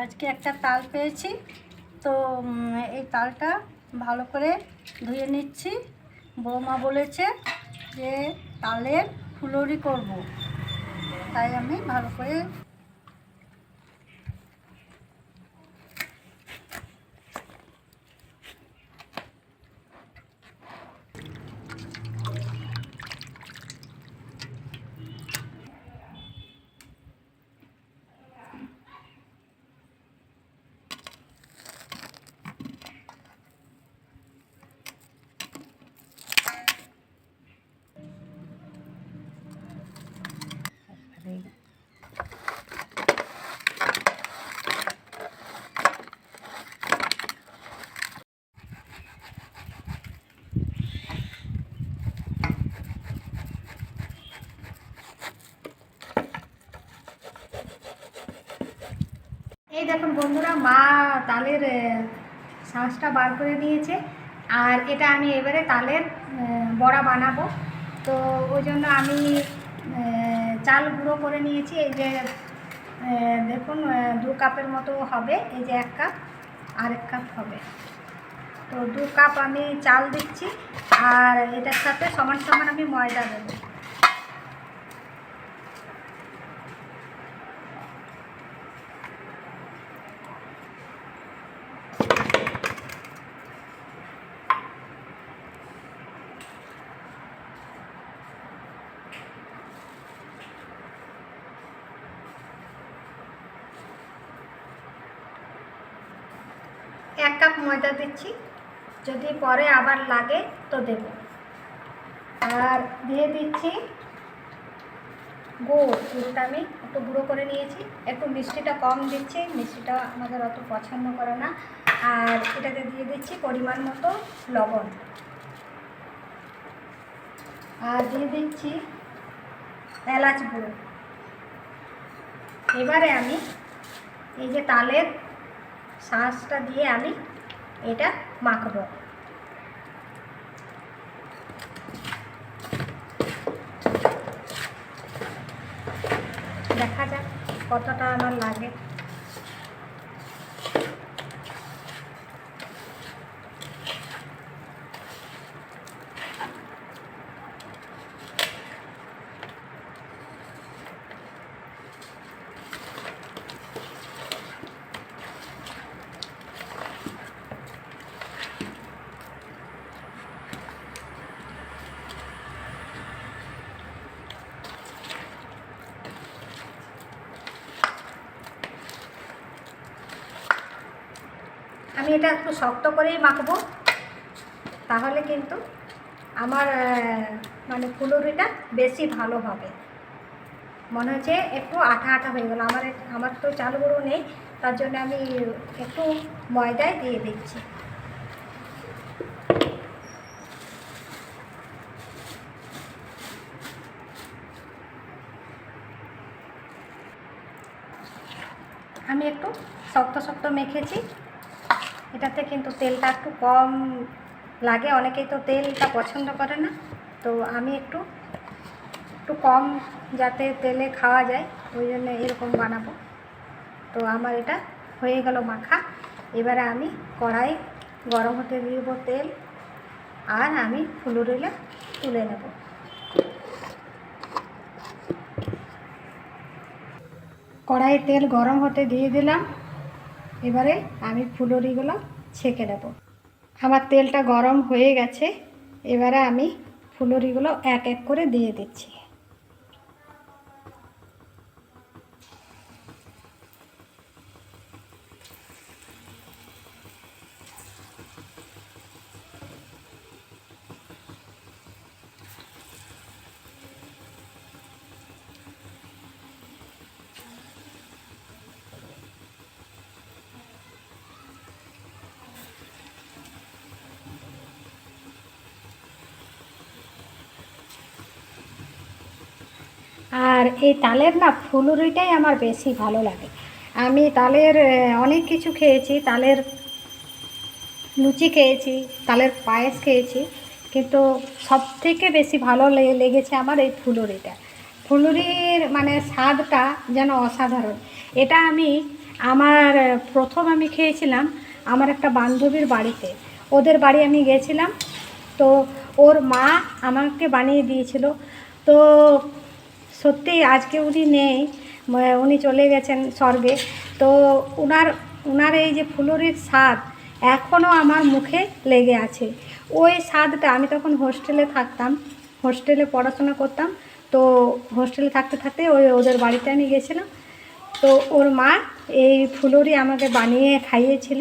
আজকে একটা তাল পেয়েছি। তো এই তালটা ভালো করে ধুয়ে নিচ্ছি। বৌমা বলেছে যে তালের ফুলরি করব। তাই আমি ভালো করে এই দেখুন বন্ধুরা, মা তালের শাঁসটা বার করে নিয়েছে। আর এটা আমি এবারে তালের বড়া বানাবো। তো ওই জন্য আমি চাল গুঁড়ো করে নিয়েছি। এই যে দেখুন দু কাপের মতো হবে। এই যে এক কাপ, আরেক কাপ হবে। তো দু কাপ আমি চাল দিচ্ছি। আর এটার সাথে সমান সমান আমি ময়দা দেবো। এক কাপ ময়দা দিচ্ছি। যদি পরে আবার লাগে তো দেব। আর দিয়ে দিচ্ছি গুড়। গুড়টা আমি একটু গুঁড়ো করে নিয়েছি। একটু মিষ্টিটা কম দিচ্ছি। মিষ্টিটা আমাদের অত পছন্দ করে না। আর এটাতে দিয়ে দিচ্ছি পরিমাণ মতো লবণ। আর দিয়ে দিচ্ছি এলাচ গুঁড়ো। এবারে আমি এই যে তালের শাঁসটা দিয়ে আমি এটা মাখব। দেখা যাক কতটা আমার লাগে। এটা একটু শক্ত করেই মাখবো। তাহলে কিন্তু আমার মানে ফুলুরিটা বেশি ভালো হবে। মনে হচ্ছে একটু আঠা আঠা হয়ে গেলো। আমার আমার তো চাল গুঁড়ো নেই, তার জন্য আমি একটু ময়দায় দিয়ে দিচ্ছি। আমি একটু শক্ত শক্ত মেখেছি। এটাতে কিন্তু তেলটা একটু কম লাগে। অনেকেই তো তেলটা পছন্দ করে না। তো আমি একটু একটু কম যাতে তেলে খাওয়া যায়, ওই জন্য এরকম বানাবো। তো আমার এটা হয়ে গেল মাখা। এবারে আমি কড়াই গরম হতে দিব তেল, আর আমি ফুলুরিলে তুলে নেব। কড়াইয়ে তেল গরম হতে দিয়ে দিলাম। এবারে আমি ফুলুরিগুলো ছেঁকে নেব। আমার তেলটা গরম হয়ে গেছে, এবারে আমি ফুলুরিগুলো এক এক করে দিয়ে দিচ্ছি। আর এই তালের না ফুলুরিটাই আমার বেশি ভালো লাগে। আমি তালের অনেক কিছু খেয়েছি, তালের লুচি খেয়েছি, তালের পায়েস খেয়েছি, কিন্তু সব থেকে বেশি ভালো লেগেছে আমার এই ফুলুরিটা ফুলুরির মানে স্বাদটা যেন অসাধারণ। এটা আমি আমার প্রথম আমি খেয়েছিলাম আমার একটা বান্ধবীর বাড়িতে। ওদের বাড়ি আমি গেছিলাম, তো ওর মা আমাকে বানিয়ে দিয়েছিল। তো সত্যি আজকে উনি নেই উনি চলে গেছেন স্বর্গে। তো ওনার ওনার এই যে ফুলুরির স্বাদ এখনও আমার মুখে লেগে আছে। ওই স্বাদটা আমি তখন হোস্টেলে থাকতাম, হোস্টেলে পড়াশোনা করতাম। তো হোস্টেলে থাকতে থাকতে ওই ওদের বাড়িতে আমি গেছিলাম। তো ওর মা এই ফুলুরি আমাকে বানিয়ে খাইয়েছিল।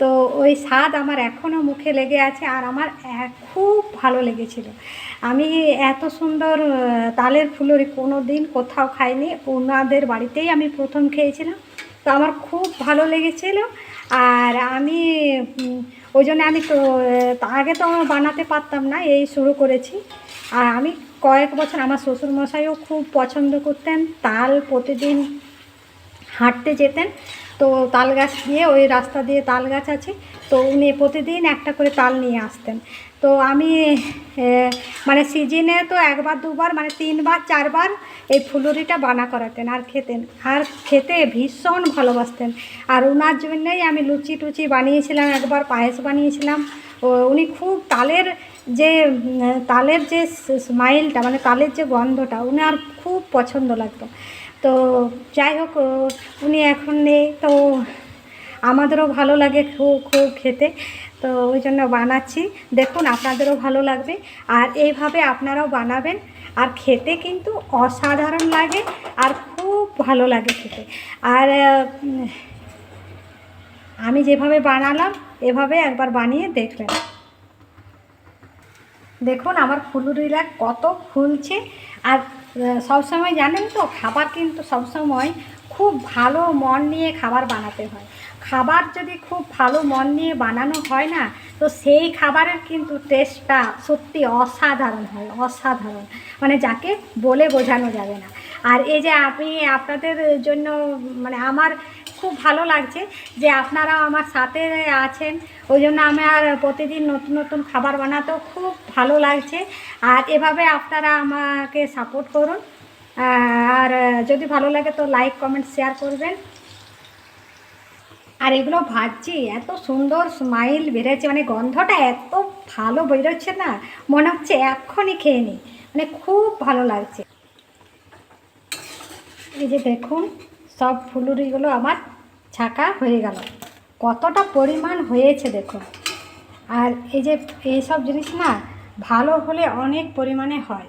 তো ওই স্বাদ আমার এখনও মুখে লেগে আছে আর আমার খুব ভালো লেগেছিল। আমি এত সুন্দর তালের ফুলুরি কোনো দিন কোথাও খাইনি ওনাদের বাড়িতেই আমি প্রথম খেয়েছিলাম। তো আমার খুব ভালো লেগেছিল আর আমি ওই জন্য আমি তো আগে তো আমার বানাতে পারতাম না, এই শুরু করেছি। আর আমি কয়েক বছর আমার শ্বশুরমশাইও খুব পছন্দ করতেন, তাল প্রতিদিন হাঁটতে যেতেন। তো তাল গাছ দিয়ে, ওই রাস্তা দিয়ে তাল গাছ আছে। তো উনি প্রতিদিন একটা করে তাল নিয়ে আসতেন। তো আমি মানে সিজনে তো একবার, দুবার মানে তিনবার, চারবার এই ফুলুরিটা বানা করাতেন আর খেতেন। আর খেতে ভীষণ ভালোবাসতেন। আর ওনার জন্যই আমি লুচি টুচি বানিয়েছিলাম, একবার পায়েস বানিয়েছিলাম। উনি খুব তালের যে তালের যে স্মাইলটা মানে তালের যে গন্ধটা উনার খুব পছন্দ লাগতো। তো যাই হোক উনি এখন নেই, তো আমাদেরও ভালো লাগে খুব খুব খেতে। তো ওই জন্য বানাচ্ছি। দেখুন, আপনাদেরও ভালো লাগবে। আর এইভাবে আপনারাও বানাবেন। আর খেতে কিন্তু অসাধারণ লাগে আর খুব ভালো লাগে খেতে। আর আমি যেভাবে বানালাম, এভাবে একবার বানিয়ে দেখবেন। দেখুন আমার ফুলুরিরা কত ফুলছে। আর সবসময় জানেন তো, খাবার কিন্তু সবসময় খুব ভালো মন নিয়ে খাবার বানাতে হয়। খাবার যদি খুব ভালো মন নিয়ে বানানো হয় না, তো সেই খাবারের কিন্তু টেস্টটা সত্যি অসাধারণ হয়, অসাধারণ। মানে যাকে বলে বোঝানো যাবে না। আর এই যে আমি আপনাদের জন্য মানে আমার খুব ভালো লাগছে যে আপনারাও আমার সাথে আছেন। ওই জন্য আমার প্রতিদিন নতুন নতুন খাবার বানাতেও খুব ভালো লাগছে। আর এভাবে আপনারা আমাকে সাপোর্ট করুন। আর যদি ভালো লাগে তো লাইক কমেন্ট শেয়ার করবেন। আর এগুলো ভাজছি, এত সুন্দর স্মাইল বেরোচ্ছে মানে গন্ধটা এত ভালো বেরোচ্ছে না, মনে হচ্ছে এক্ষুনি খেয়ে নিই। মানে খুব ভালো লাগছে। এই যে দেখুন সব ফুলুরিগুলো আমার ছাকা হয়ে গেল। কতটা পরিমাণ হয়েছে দেখুন আর এই যে এইসব জিনিস না ভালো হলে অনেক পরিমাণে হয়।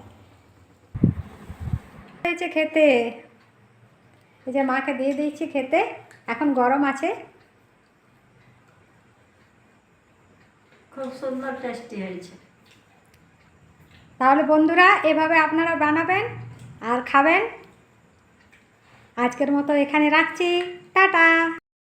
হয়েছে খেতে। এই যে মাকে দিয়ে দিয়েছি খেতে এখন গরম আছে। খুব সুন্দর টেস্টি হয়েছে। তাহলে বন্ধুরা এভাবে আপনারা বানাবেন আর খাবেন। আজকের মতো এখানে রাখছি। টাটা।